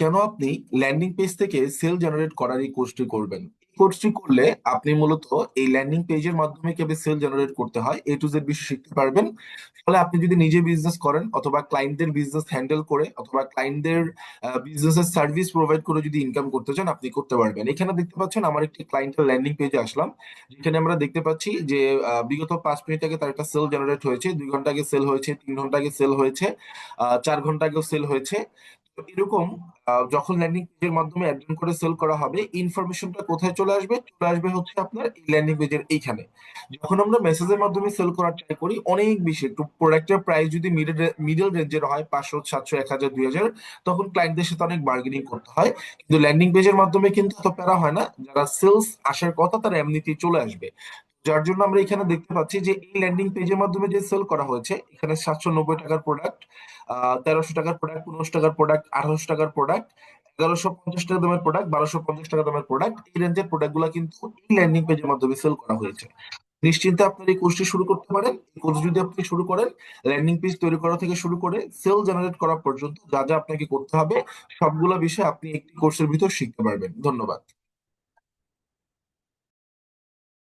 কেন আপনি landing page থেকে সেল জেনারেট করার এই কোর্সটি করবেন? কোর্সটি করলে আপনি মূলত এই ল্যান্ডিং পেজের মাধ্যমে কীভাবে সেল জেনারেট করতে হয় এ টু জেড বিষয় শিখতে পারবেন। ফলে আপনি যদি নিজে বিজনেস করেন অথবা ক্লায়েন্টদের বিজনেস হ্যান্ডেল করে অথবা ক্লায়েন্টদের বিজনেসের সার্ভিস প্রোভাইড করে যদি ইনকাম করতে চান, আপনি করতে পারবেন। এখানে দেখতে পাচ্ছেন আমার একটি ক্লায়েন্টের ল্যান্ডিং পেজে আসলাম। যেখানে আমরা দেখতে পাচ্ছি যে বিগত পাঁচ মিনিট আগে তার একটা সেল জেনারেট হয়েছে, দুই ঘণ্টা আগে সেল হয়েছে, তিন ঘণ্টা আগে সেল হয়েছে চার ঘণ্টা আগেও সেল হয়েছে। তো এরকম যখন ল্যান্ডিং পেজের মাধ্যমে একজন করে সেল করা হবে ইনফরমেশনটা কোথায় চলে আসবে? চলে আসবে হচ্ছে আপনার এই ল্যান্ডিং পেজের এইখানে। যখন আমরা মেসেজের মাধ্যমে সেল করার ট্রাই করি, অনেক বেশি, একটু প্রোডাক্টের প্রাইস যদি মিডল মিডল রেঞ্জের হয়, পাঁচশো, সাতশো, এক হাজার, দুই হাজার, তখন ক্লায়েন্টদের সাথে অনেক বার্গেনিং করতে হয়। কিন্তু ল্যান্ডিং পেজের মাধ্যমে কিন্তু এত প্যারা হয় না। যারা সেলস আসার কথা, তারা এমনিতেই চলে আসবে। যার জন্য আমরা এখানে দেখতে পাচ্ছি যে এই ল্যান্ডিং পেজের মাধ্যমে যে সেল করা হয়েছে, এখানে সাতশো নব্বই টাকার প্রোডাক্ট তেরোশো টাকার প্রোডাক্ট পনেরোশো টাকার প্রোডাক্ট আঠারোশো টাকার প্রোডাক্ট এগারোশো পঞ্চাশ টাকা দামের প্রোডাক্ট বারোশো পঞ্চাশ টাকা দামের প্রোডাক্ট এই রেঞ্জের প্রোডাক্টগুলা কিন্তু এই ল্যান্ডিং পেজের মাধ্যমে সেল করা হয়েছে। নিশ্চিন্তে আপনার এই কোর্সটি শুরু করতে পারেন। এই কোর্স যদি আপনি শুরু করেন ল্যান্ডিং পেজ তৈরি করা থেকে শুরু করে সেল জেনারেট করা পর্যন্ত যা যা আপনাকে করতে হবে, সবগুলা বিষয় আপনি একটি কোর্সের ভিতর শিখতে পারবেন। ধন্যবাদ।